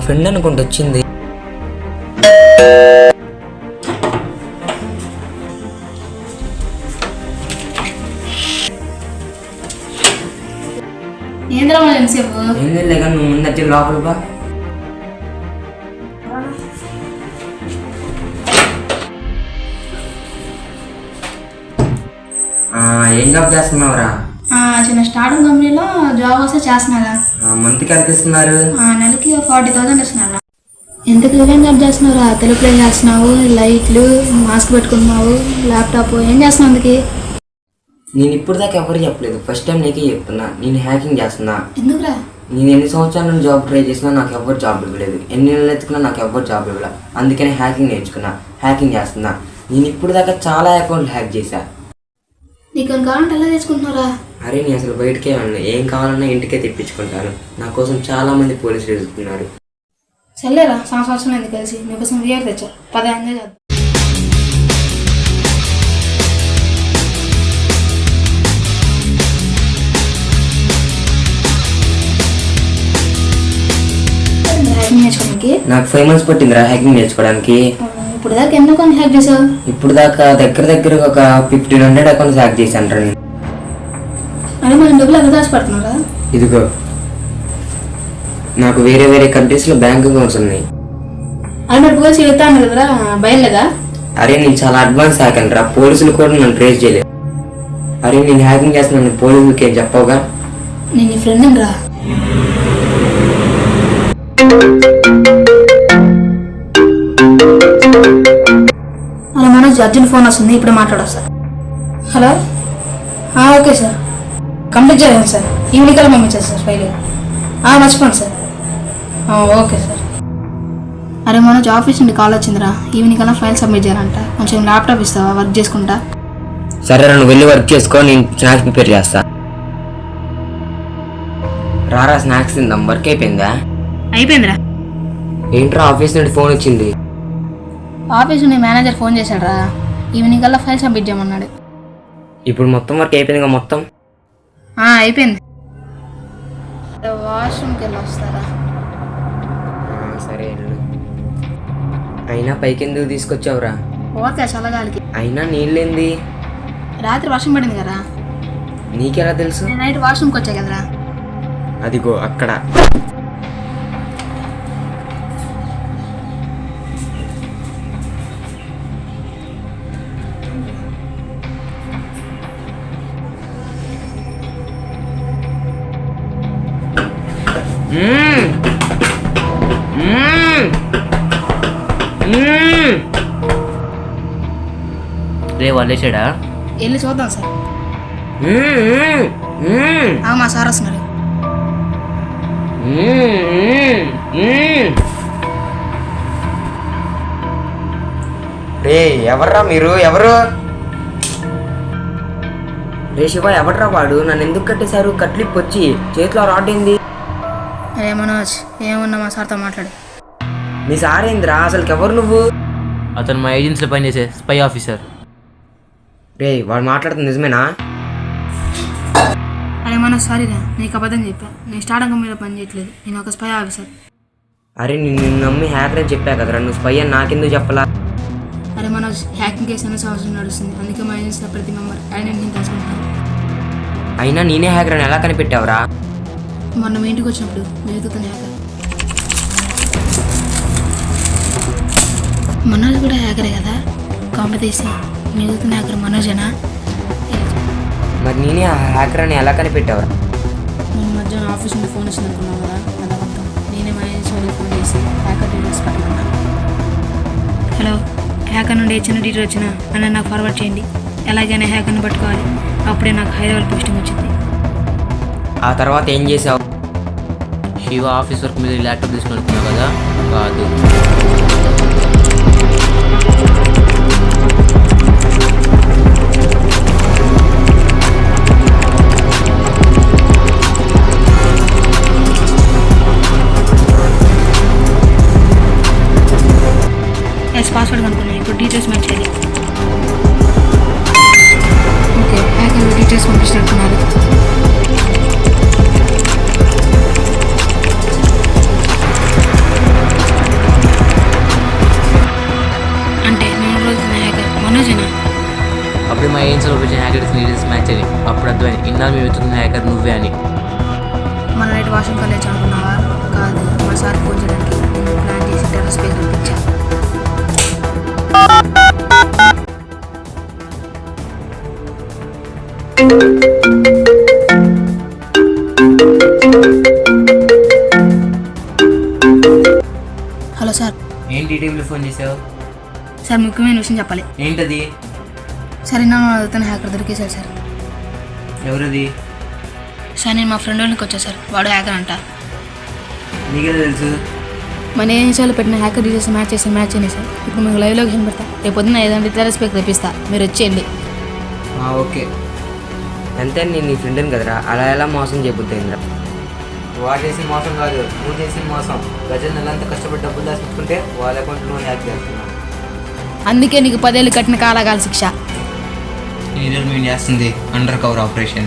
Friend అనుకుంటూ వచ్చింది. ఏంద్రా మరి ఎంతసేపు ఏం లేక నువ్వు ముందు వచ్చి లోపల బా ఆ, ఏం జాబ్ చేస్తున్నావురా? చిన్న స్టార్టింగ్ కంపెనీలో జాబ్ వస్తే చేస్తున్నారా? మంత్కి ఎంత ఇస్తున్నారు? నెలకి ఫార్టీ థౌసండ్ ఇస్తున్నారా? ఎందుకు ఏం జాబ్ చేస్తున్నారా? తెలుగులో ఏం చేస్తున్నావు? లైట్లు మాస్క్ పెట్టుకుంటున్నావు ల్యాప్టాప్ ఏం చేస్తున్నావు అందుకే? నేను ఇప్పుడు దాకా ఎవరు చెప్పలేదు. ఫస్ట్ టైం నీకే చెప్తున్నా. నేను హ్యాకింగ్ చేస్తున్నా. ఎందుకురా? నేను ఎన్ని సంవత్సరాల నుండి జాబ్ ట్రై చేసినా నాకు ఎవరు జాబ్ ఇవ్వలేదు. ఎన్ని నెలలు ఎత్తుకున్నా నాకు ఎవరు జాబ్ ఇవ్వలేదు అందుకని హ్యాకింగ్ నేర్చుకున్నా. హ్యాకింగ్ చేస్తున్నా. నేను ఇప్పుడు దాకా చాలా అకౌంట్లు హ్యాక్ చేశా. నీకు కావాలంటే ఎలా తెచ్చుకుంటున్నారా అరే నేను అసలు బయటకే వెళ్ళను. ఏం కావాలన్నా ఇంటికే తెప్పించుకుంటాను. నా కోసం చాలా మంది పోలీసులు ఎదుగుతున్నారు సర్లేరా సంవత్సరం ఎందుకు కలిసి. మీకోసం వియర్ తెచ్చా. పదే ఎంజాయ్ చేద్దాం. హ్యాకింగ్ నేర్చుకోవడానికి? నాకు ఫైవ్ మంత్స్ పట్టిందిరా హ్యాకింగ్ నేర్చుకోవడానికి. ఇప్పుడు దాకా ఎన్నో కొన్ని హ్యాక్ చేసావు? ఇప్పుడు దాకా దగ్గర దగ్గర ఒక ఫిఫ్టీన్ హండ్రెడ్ అకౌంట్స్ హ్యాక్ చేశాను రా నేను అరే మనం డబ్బులు ఎక్కడ దాచిపెడుతున్నారా ఇదిగో నాకు వేరే వేరే కంట్రీస్లో బ్యాంక్ అకౌంట్స్ ఉన్నాయి. అది మరి పోలీసు కదరా బయలుదేగా అరే నేను చాలా అడ్వాన్స్ హ్యాకన్ రా పోలీసులు కూడా నన్ను ట్రేస్ చేయలేదు. అరే నేను హ్యాకింగ్ చేస్తున్నాను పోలీసులకి ఏం చెప్పవుగా? నేను నీ ఫ్రెండ్ రా. హలో మనోజ్ అర్జున్ ఫోన్ వస్తుంది ఇప్పుడు మాట్లాడొస్తా హలో? ఆ, ఓకే సార్. కంప్లీట్ చేయాలి సార్. ఈవినింగ్ కల్లా పంపించారు సార్ ఫైల్. ఆ, మర్చిపోండి సార్. ఆ, ఓకే సార్. అరే మనోజ్ ఆఫీస్ నుండి కాల్ వచ్చిందిరా. ఈవినింగ్ కల్లా ఫైల్ సబ్మిట్ చేయాలంట. కొంచెం ల్యాప్టాప్ ఇస్తావా? వర్క్ చేసుకుంటా. సరే నువ్వు వెళ్ళి వర్క్ చేసుకో నేను స్నాక్స్ ప్రిపేర్ చేస్తా. రారా స్నాక్స్ తిందాం. వర్క్ అయిపోయిందా? అయిపోయిందిరా. ఏంట్రా ఆఫీస్ నుండి ఫోన్ వచ్చింది. ఆఫీస్ నుండి మేనేజర్ ఫోన్ చేశాడు రా ఈవినింగ్ కల్లా ఫైల్ సబ్మిట్ చేయమన్నాడు ఇప్పుడు మొత్తం వర్క్ అయిపోయిందిగా మొత్తం? ఆ, అయిపోయింది. వాష్రూమ్కి వెళ్ళి వస్తారా? ఆ, సరే వెళ్ళు. అయినా పైకి ఎందుకు తీసుకొచ్చావురా? ఓకే చల్లగాలికి. అయినా నీళ్ళేంది? రాత్రి వర్షం పడింది కదా? నీకెలా తెలుసు? నేను నైట్ వాష్రూమ్కి వచ్చా కదరా? అదిగో అక్కడ. రే వాళ్ళేసాడా వెళ్ళి చూద్దాం సార్. మా సార్ వస్తున్నారు రే ఎవర్రా మీరు? ఎవరు? రే శివ ఎవర్రా వాడు? నన్ను ఎందుకు కట్టేశారు? కట్లిప్ వచ్చి చేతిలో రాడ్డింది అరే మనోజ్ ఏమున్నా మా సార్తో మాట్లాడు. నీ సారేంద్రా అసలు ఎవరు నువ్వు? అతను మా ఏజెన్సీలో పనిచేసే స్పై ఆఫీసర్. రే వాడు మాట్లాడుతుంది నిజమేనా? అరే మనోజ్ సారీరా నీకు అబద్ధం చెప్పా. నేను స్టార్ట్ కంపెనీలో పని చేయట్లేదు. నేను ఒక స్పై ఆఫీసర్. అరే నిన్ను నమ్మి హ్యాకర్ అని చెప్పా కదరా. నువ్వు స్పై అని నాకెందుకు చెప్పలా? అరే మనోజ్ హ్యాకింగ్ కేసు అనే సంవత్సరం నడుస్తుంది. అందుకే మా ఏజెన్సీలో ప్రతి మెంబర్ ఐడెంటిటీ తెలుసుకుంటాను అయినా నేనే హ్యాకర్ అని ఎలా కనిపెట్టావురా? మొన్న మీ ఇంటికి వచ్చినప్పుడు వెతుకుతాను హ్యాకర్. మనోజ్ కూడా హ్యాకరే కదా? కాంపిటీసి మిగుతున్న హ్యాకర్ మనోజేనా? మరి నేనే ఆ హ్యాకర్ అని ఎలా కనిపెట్టావురా? నేను మధ్యాహ్నం ఆఫీస్ నుండి ఫోన్ వచ్చింది అనుకున్నాను కదా? అలా మొత్తం. నేనే మా ఫోన్ చేసి హ్యాకర్ డీటెయిల్స్ పెట్టమన్నా హలో హ్యాకర్ నుండి చిన్న డీటెయిల్ వచ్చినా? అన్న నాకు ఫార్వర్డ్ చేయండి. ఎలాగైనా హ్యాకర్ని పట్టుకోవాలి. అప్పుడే నాకు హైదరాబాద్ పోస్టింగ్ వచ్చింది. ఆ తర్వాత ఏం చేసావు? శివ ఆఫీస్ వర్క్ మీద ల్యాప్టాప్ తీసుకుని అనుకున్నావు కదా? కాదు. ఎస్ పాస్వర్డ్ కనుక్కున్నాను ఇప్పుడు డీటెయిల్స్ మ్యాచ్ చేయాలి ఓకే హ్యాకర్ డీటెయిల్స్ పంపించినట్టున్నారు అప్పుడు మా ఏజెన్సీలో వచ్చిన హ్యాకర్స్ డీటెయిల్స్ మ్యాచ్ అని అప్పుడు అర్థమైంది ఇన్నాళ్ళు మేము వెతుకుతున్న హ్యాకర్ నువ్వే అని. మన నైట్ వాషింగ్ కాలేజ్ అనుకున్నావా కాదు మా సార్ ఫోన్ చేయడానికి ప్లాన్ చేసి టెర్రస్ పంపించా. Hello sir. ఏంటి ఫోన్ చేసావు? సార్ ముఖ్యమైన విషయం చెప్పాలి. ఏంటది? సార్ నా అతను హ్యాకర్ దొరికేశారు సార్. ఎవరది? సార్ నేను మా ఫ్రెండ్ వాళ్ళకి వచ్చా సార్. వాడు హ్యాకర్ అంట. నీకే తెలుసు? మన ఏజెన్సీలో పెట్టిన హ్యాకర్ డీటెయిల్స్ మ్యాచ్ చేసి మ్యాచ్ అయినాయి సార్. ఇప్పుడు మీకు లైవ్ లొకేషన్ పెడతా రేపు పొద్దున్న ఏదంటే టెరస్ పైకి తెప్పిస్తా. మీరు వచ్చేయండి. ఓకే. అంతే నేను నీ ఫ్రెండ్ని కదరా? అలా ఎలా మోసం చేయబుద్దయిందిరా వాడు చేసిన మోసం కాదు. నువ్వు చేసిన మోసం. ప్రజలు నెలంతా కష్టపడి డబ్బులు దాచుకుంటే వాళ్ళ అకౌంట్ నువ్వు హ్యాక్ చేస్తున్నావు అందుకే నీకు పదేళ్ళు కట్టిన కాలాగాల శిక్ష. ఈ రోజు మేము చేస్తుంది. Under cover operation